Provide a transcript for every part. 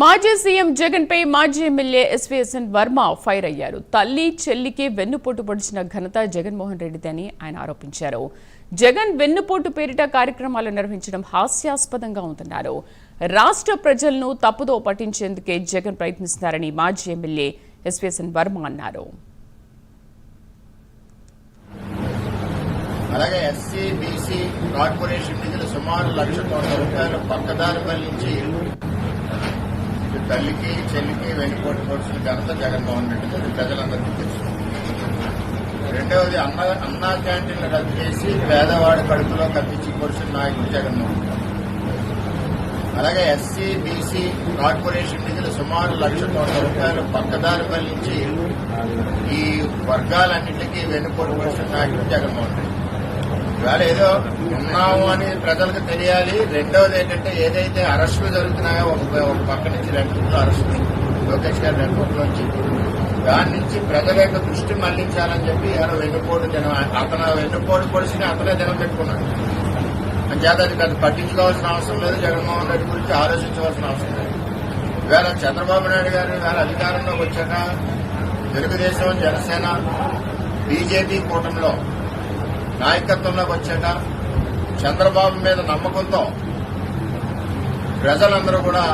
మాజీ సీఎం జగన్ పై మాజీ MLA SVSN Varma fire అయ్యారు. తల్లి చెల్లికి వెన్నుపోటు పొడిచిన ఘనత జగన్మోహన్ రెడ్డిదని ఆయన ఆరోపించారు. జగన్ వెన్నుపోటు పేరిట కార్యక్రమాలు నిర్వహించడం హాస్యాస్పదంగా ఉందన్నారు. రాష్ట్ర ప్రజలను తప్పుదో పట్టించేందుకే జగన్ ప్రయత్నిస్తున్నారని మాజీ ఎమ్మెల్యే ఎస్వీఎస్ఎన్ వర్మ అన్నారు. అలాగే ఎస్సీ బీసీ కార్పొరేషన్ నిధులు సుమారు లక్ష కోట్ల రూపాయలు పక్కదారి మళ్ళించి తల్లికి చెల్లికి వెనుకోటి పొడిచిన ఘనత జగన్మోహన్ రెడ్డి ఇది ప్రజలందరికీ తెలుసు. రెండవది అన్న అన్నా క్యాంటీన్లు రద్దు చేసి పేదవాడి కడుపులో కప్పించి పొడిచిన నాయకుడు జగన్మోహన్ అలాగే ఎస్సీ బీసీ కార్పొరేషన్ నిధులు సుమారు లక్ష కోట్ల రూపాయలు పక్కదారి నుంచి ఈ వర్గాలన్నింటికీ వెనుకోటి పొడిచిన నాయకుడు జగన్మోహన్ రెడ్డి. ఇవాళ ఏదో ఉన్నాము అని ప్రజలకు తెలియాలి. రెండవది ఏంటంటే ఏదైతే అరెస్టులు జరుగుతున్నాయో ఒక ఒక పక్క నుంచి రెండు అరెస్టులు లోకేష్ గారి రెండు నుంచి దాని నుంచి ప్రజల యొక్క దృష్టి మళ్ళించాలని చెప్పి ఎవరో వెన్నుపోటు జనం అతను వెన్నుపోటు పొడిచిన అతనే జనం పెట్టుకున్నాడు అంచేత అది పెద్ద పట్టించుకోవాల్సిన అవసరం లేదు. జగన్మోహన్ రెడ్డి గురించి ఆలోచించవలసిన అవసరం లేదు. ఇవాళ చంద్రబాబు నాయుడు గారు ఇవాళ అధికారంలోకి వచ్చాక తెలుగుదేశం జనసేన బీజేపీ కూటమిలో నాయకత్వంలోకి వచ్చాక చంద్రబాబు మీద నమ్మకంతో ప్రజలందరూ కూడా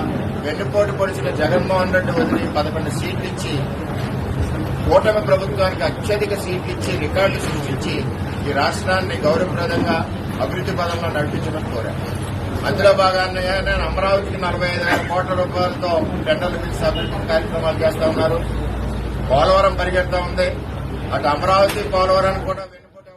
వెన్నుపోటు పొడిచిన జగన్మోహన్ రెడ్డి వదిలి పదకొండు సీట్లు ఇచ్చి కూటమి ప్రభుత్వానికి అత్యధిక సీట్లు ఇచ్చి రికార్డు సృష్టించి ఈ రాష్ట్రాన్ని గౌరవప్రదంగా అభివృద్ధి పదంలో నడిపించడం కోరారు. అందులో భాగాన్ని నేను అమరావతికి నలభై ఐదు వేల కోట్ల రూపాయలతో టెండర్లు పిలిచి అభివృద్ధి కార్యక్రమాలు చేస్తా ఉన్నారు. పోలవరం పరిగెడతా ఉంది. అటు అమరావతి పోలవరం కూడా